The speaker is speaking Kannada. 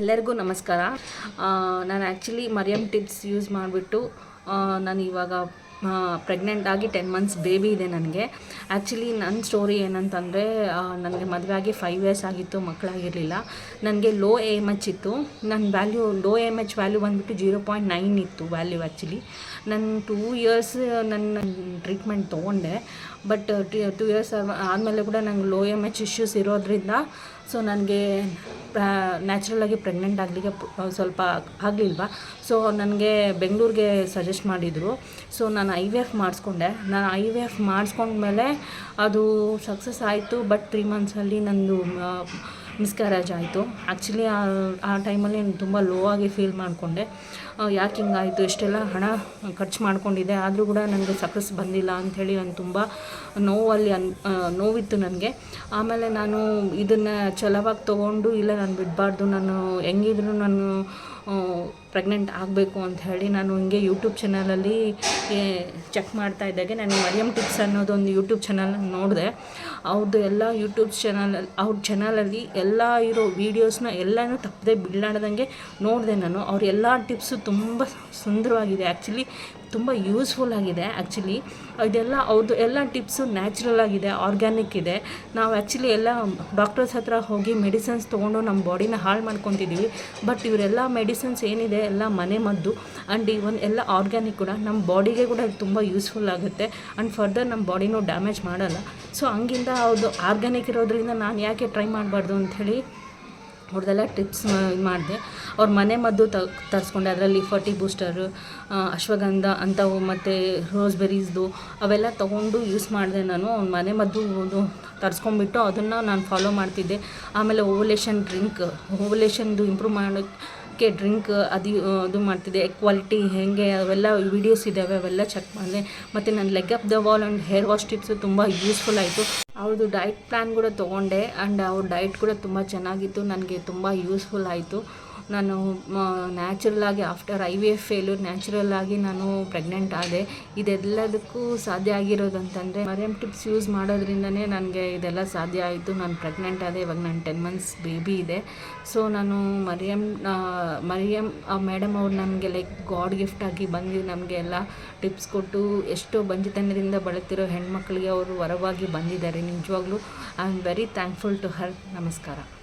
ಎಲ್ಲರಿಗೂ ನಮಸ್ಕಾರ. ನಾನು ಆ್ಯಕ್ಚುಲಿ ಮರಿಯಮ್ ಟಿಪ್ಸ್ ಯೂಸ್ ಮಾಡಿಬಿಟ್ಟು ನಾನು ಇವಾಗ ಪ್ರೆಗ್ನೆಂಟ್ ಆಗಿ ಟೆನ್ ಮಂತ್ಸ್ ಬೇಬಿ ಇದೆ ನನಗೆ. ಆ್ಯಕ್ಚುಲಿ ನನ್ನ ಸ್ಟೋರಿ ಏನಂತಂದರೆ ನನಗೆ ಮದುವೆ ಆಗಿ ಫೈವ್ ಇಯರ್ಸ್ ಆಗಿತ್ತು, ಮಕ್ಕಳಾಗಿರಲಿಲ್ಲ. ನನಗೆ ಲೋ ಎಂ ಎಚ್ ಇತ್ತು. ನನ್ನ value low M H value ಬಂದುಬಿಟ್ಟು ಜೀರೋ ಪಾಯಿಂಟ್ ನೈನ್ ಇತ್ತು ವ್ಯಾಲ್ಯೂ ಆ್ಯಕ್ಚುಲಿ ನನ್ನ ಟೂ ಇಯರ್ಸ್ ನನ್ನ ಟ್ರೀಟ್ಮೆಂಟ್ ತೊಗೊಂಡೆ. ಬಟ್ ಟೂ ಇಯರ್ಸ್ ಆದಮೇಲೆ ಕೂಡ ನಂಗೆ ಲೋ ಎಂ ಎಚ್ ಇಶ್ಯೂಸ್ ಇರೋದ್ರಿಂದ ಸೊ ನನಗೆ ನ್ಯಾಚುರಲಾಗಿ ಪ್ರೆಗ್ನೆಂಟ್ ಆಗಲಿಕ್ಕೆ ಸ್ವಲ್ಪ ಆಗಲಿಲ್ವ? ಸೊ ನನಗೆ ಬೆಂಗಳೂರಿಗೆ ಸಜೆಸ್ಟ್ ಮಾಡಿದರು. ಸೊ ನಾನು ಐ ವಿ ಎಫ್ ಮಾಡಿಸ್ಕೊಂಡೆ. ನಾನು ಐ ವಿ ಎಫ್ ಮಾಡಿಸ್ಕೊಂಡ್ಮೇಲೆ ಅದು ಸಕ್ಸಸ್ ಆಯಿತು ಬಟ್ ತ್ರೀ ಮಂತ್ಸಲ್ಲಿ ನಂದು ಮಿಸ್ಕ್ಯಾರೇಜ್ ಆಯಿತು. ಆ್ಯಕ್ಚುಲಿ ಆ ಟೈಮಲ್ಲಿ ನಾನು ತುಂಬ ಲೋ ಆಗಿ ಫೀಲ್ ಮಾಡಿಕೊಂಡೆ. ಯಾಕೆ ಹಿಂಗಾಯಿತು? ಇಷ್ಟೆಲ್ಲ ಹಣ ಖರ್ಚು ಮಾಡಿಕೊಂಡಿದ್ದೆ? ಆದರೂ ಕೂಡ ನನಗೆ ಸಕ್ಸಸ್ ಬಂದಿಲ್ಲ ಅಂಥೇಳಿ ನಾನು ತುಂಬ ನೋವಲ್ಲಿ ಅನ್ ನೋವಿತ್ತು ನನಗೆ. ಆಮೇಲೆ ನಾನು ಇದನ್ನು ಛಲವಾಗಿ ತೊಗೊಂಡು ಇಲ್ಲ, ನಾನು ಬಿಡಬಾರ್ದು, ನಾನು ಹೆಂಗಿದ್ರು ನಾನು ಪ್ರೆಗ್ನೆಂಟ್ ಆಗಬೇಕು ಅಂತ ಹೇಳಿ ನಾನು ಹಿಂಗೆ ಯೂಟ್ಯೂಬ್ ಚಾನಲಲ್ಲಿ ಚೆಕ್ ಮಾಡ್ತಾ ಇದ್ದಾಗೆ. ನಾನು ಮರಿಯಮ್ ಟಿಪ್ಸ್ ಅನ್ನೋದೊಂದು ಯೂಟ್ಯೂಬ್ ಚಾನಲ್ ನೋಡಿದೆ. ಅವ್ರದ್ದು ಎಲ್ಲ ಯೂಟ್ಯೂಬ್ ಚಾನಲಲ್ಲಿ ಅವ್ರ ಚಾನಲಲ್ಲಿ ಎಲ್ಲ ಇರೋ ವೀಡಿಯೋಸ್ನ ಎಲ್ಲನೂ ತಪ್ಪದೆ ಬಿಡ್ಲಾಡ್ದಂಗೆ ನೋಡಿದೆ ನಾನು. ಅವ್ರ ಎಲ್ಲ ಟಿಪ್ಸು ತುಂಬ ಸುಂದರವಾಗಿದೆ. ಆ್ಯಕ್ಚುಲಿ ತುಂಬ ಯೂಸ್ಫುಲ್ ಆಗಿದೆ ಆ್ಯಕ್ಚುಲಿ ಇದೆಲ್ಲ ಅವ್ರದ್ದು ಎಲ್ಲ ಟಿಪ್ಸು ನ್ಯಾಚುರಲ್ ಆಗಿದೆ ಆರ್ಗ್ಯಾನಿಕ್ ಇದೆ. ನಾವು ಆ್ಯಕ್ಚುಲಿ ಎಲ್ಲ ಡಾಕ್ಟರ್ಸ್ ಹತ್ರ ಹೋಗಿ ಮೆಡಿಸಿನ್ಸ್ ತೊಗೊಂಡು ನಮ್ಮ ಬಾಡಿನ ಹಾಳು ಮಾಡ್ಕೊತಿದ್ದೀವಿ ಬಟ್ ಇವರೆಲ್ಲ ಮೆಡಿಸಿನ್ಸ್ ಏನಿದೆ, ಎಲ್ಲ ಮನೆ ಮದ್ದು. ಆ್ಯಂಡ್ ಒಂದು ಎಲ್ಲ ಆರ್ಗ್ಯಾನಿಕ್ ಕೂಡ. ನಮ್ಮ ಬಾಡಿಗೆ ಕೂಡ ತುಂಬ ಯೂಸ್ಫುಲ್ ಆಗುತ್ತೆ. ಆ್ಯಂಡ್ ಫರ್ದರ್ ನಮ್ಮ ಬಾಡಿನೂ ಡ್ಯಾಮೇಜ್ ಮಾಡಲ್ಲ. ಸೊ ಹಂಗಿಂದ ಅವ್ರದ್ದು ಆರ್ಗ್ಯಾನಿಕ್ ಇರೋದ್ರಿಂದ ನಾನು ಯಾಕೆ ಟ್ರೈ ಮಾಡಬಾರ್ದು ಅಂಥೇಳಿ ಅವ್ರದ್ದೆಲ್ಲ ಟಿಪ್ಸ್ ಮಾಡಿದೆ. ಅವ್ರ ಮನೆ ಮದ್ದು ತ, ತರಿಸ್ಕೊಂಡೆ. ಅದರಲ್ಲಿ ಫರ್ಟಿ ಬೂಸ್ಟರು ಅಶ್ವಗಂಧ ಅಂಥವು ಮತ್ತು ರೋಸ್ಬೆರೀಸ್ದು ಅವೆಲ್ಲ ತೊಗೊಂಡು ಯೂಸ್ ಮಾಡಿದೆ ನಾನು. ಅವ್ನ ಮನೆ ಮದ್ದು ತರಿಸ್ಕೊಂಬಿಟ್ಟು ಅದನ್ನು ನಾನು ಫಾಲೋ ಮಾಡ್ತಿದ್ದೆ. ಆಮೇಲೆ ಓವಲೇಷನ್ ಡ್ರಿಂಕ್ ಓವಲೇಷನ್ದು ಇಂಪ್ರೂವ್ ಮಾಡೋಕ್ಕೆ ಡ್ರಿಂಕ್ ಅದು ಅದು ಮಾಡ್ತಿದ್ದೆ. ಕ್ವಾಲಿಟಿ ಹೇಗೆ ಅವೆಲ್ಲ ವೀಡಿಯೋಸ್ ಇದ್ದಾವೆ ಅವೆಲ್ಲ ಚೆಕ್ ಮಾಡಿದೆ. ಮತ್ತು ನನ್ನ leg up the wall and hair wash tips ತುಂಬ ಯೂಸ್ಫುಲ್ ಆಯಿತು. ಅವ್ರದ್ದು ಡಯಟ್ ಪ್ಲ್ಯಾನ್ ಕೂಡ ತೊಗೊಂಡೆ ಆ್ಯಂಡ್ ಅವ್ರ ಡಯಟ್ ಕೂಡ ತುಂಬ ಚೆನ್ನಾಗಿತ್ತು. ನನಗೆ ತುಂಬ ಯೂಸ್ಫುಲ್ ಆಯಿತು. ನಾನು ನ್ಯಾಚುರಲ್ಲಾಗಿ after I V F failure ನ್ಯಾಚುರಲ್ಲಾಗಿ ನಾನು ಪ್ರೆಗ್ನೆಂಟ್ ಆದೆ. ಇದೆಲ್ಲದಕ್ಕೂ ಸಾಧ್ಯ ಆಗಿರೋದು ಅಂತಂದರೆ ಮರಿಯಮ್ ಟಿಪ್ಸ್ ಯೂಸ್ ಮಾಡೋದ್ರಿಂದನೇ ನನಗೆ ಇದೆಲ್ಲ ಸಾಧ್ಯ ಆಯಿತು. ನಾನು ಪ್ರೆಗ್ನೆಂಟ್ ಆದೆ ಇವಾಗ ನಾನು ಟೆನ್ ಮಂತ್ಸ್ ಬೇಬಿ ಇದೆ. ಸೊ ನಾನು ಮರಿಯಮ್ ಆ, ಮರಿಯಮ್ ಮೇಡಮ್ ಅವ್ರು ನಮಗೆ ಲೈಕ್ ಗಾಡ್ ಆಗಿ ಬಂದು ನಮಗೆ ಎಲ್ಲ ಟಿಪ್ಸ್ ಕೊಟ್ಟು ಎಷ್ಟೋ ಬಂಜಿತನದಿಂದ ಬಳತಿರೋ ಹೆಣ್ಮಕ್ಳಿಗೆ ಅವರು ವರವಾಗಿ ಬಂದಿದ್ದಾರೆ ನಿಜವಾಗ್ಲೂ. I am very thankful to her ನಮಸ್ಕಾರ.